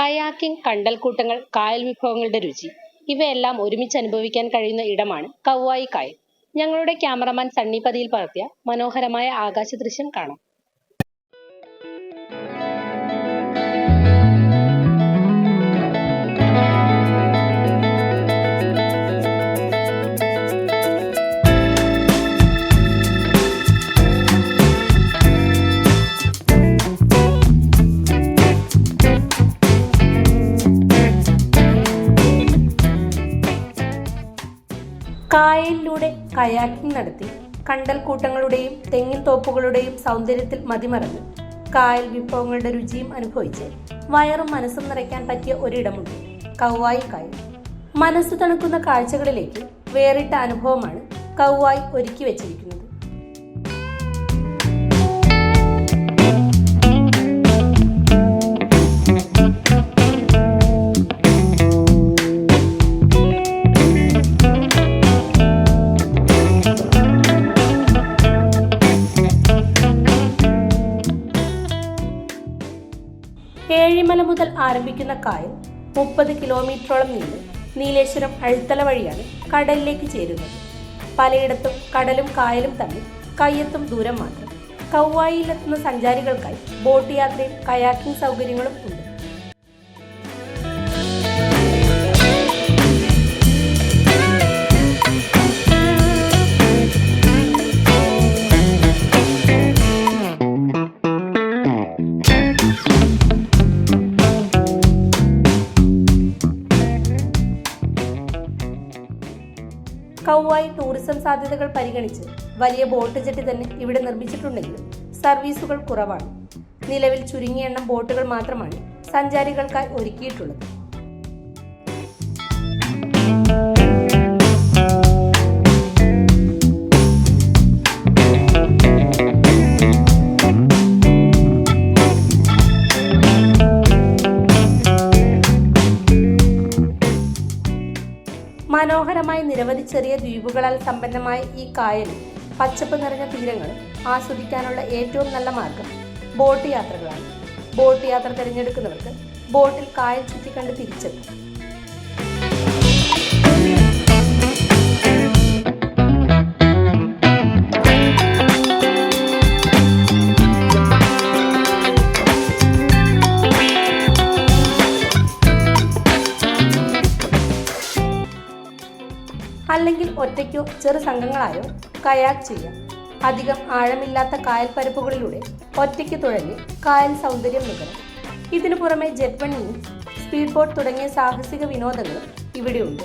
Kayaking കണ്ടൽക്കൂട്ടങ്ങൾ കായൽ വിഭവങ്ങളുടെ രുചി ഇവയെല്ലാം ഒരുമിച്ച് അനുഭവിക്കാൻ കഴിയുന്ന ഇടമാണ് കൗവായി കായൽ. ഞങ്ങളുടെ ക്യാമറമാൻ സണ്ണി പതിയിൽ പകർത്തിയ മനോഹരമായ ആകാശ ദൃശ്യം കാണാം. കായലിലൂടെ കയാക്കിംഗ് നടത്തി കണ്ടൽക്കൂട്ടങ്ങളുടെയും തെങ്ങിൻ തോപ്പുകളുടെയും സൗന്ദര്യത്തിൽ മതിമറന്ന്. കായൽ വിഭവങ്ങളുടെ രുചിയും അനുഭവിച്ച് വയറും മനസ്സും നിറയ്ക്കാൻ പറ്റിയ ഒരിടമുണ്ട് കൗവായി കായൽ. മനസ്സ് തണുക്കുന്ന കാഴ്ചകളിലേക്ക് വേറിട്ട അനുഭവമാണ് കൗവായി ഒരുക്കി വെച്ചിരിക്കുന്നത്. ഏഴിമല മുതൽ ആരംഭിക്കുന്ന കായൽ മുപ്പത് കിലോമീറ്ററോളം നീണ്ട് നീലേശ്വരം അഴുത്തല വഴിയാണ് കടലിലേക്ക് ചേരുന്നത്. പലയിടത്തും കടലും കായലും തമ്മിൽ കയ്യെത്തും ദൂരം മാത്രം. കൗവായിലെത്തുന്ന സഞ്ചാരികൾക്കായി ബോട്ട് യാത്രയും കയാക്കിംഗ് സൗകര്യങ്ങളും ഉണ്ട്. കൗവായി ടൂറിസം സാധ്യതകൾ പരിഗണിച്ച് വലിയ ബോട്ട് ജെട്ടി തന്നെ ഇവിടെ നിർമ്മിച്ചിട്ടുണ്ടെങ്കിലും സർവീസുകൾ കുറവാണ്. നിലവിൽ ചുരുങ്ങിയ എണ്ണം ബോട്ടുകൾ മാത്രമാണ് സഞ്ചാരികൾക്കായി ഒരുക്കിയിട്ടുള്ളത്. മനോഹരമായ നിരവധി ചെറിയ ദ്വീപുകളാൽ സമ്പന്നമായ ഈ കായലും പച്ചപ്പ് നിറഞ്ഞ തീരങ്ങളും ആസ്വദിക്കാനുള്ള ഏറ്റവും നല്ല മാർഗം ബോട്ട് യാത്രകളാണ്. ബോട്ട് യാത്ര തിരഞ്ഞെടുക്കുന്നവർക്ക് ബോട്ടിൽ കായൽ ചുറ്റിക്കണ്ട് തിരിച്ചെത്തും. അല്ലെങ്കിൽ ഒറ്റയ്ക്കോ ചെറു സംഘങ്ങളായോ കയാക്ക് ചെയ്യാം. അധികം ആഴമില്ലാത്ത കായൽ പരപ്പുകളിലൂടെ ഒറ്റയ്ക്ക് തുഴഞ്ഞ് കായൽ സൗന്ദര്യം നുകരാം. ഇതിനു പുറമെ ജെറ്റ് സ്പീഡ് ബോട്ട് തുടങ്ങിയ സാഹസിക വിനോദങ്ങളും ഇവിടെയുണ്ട്.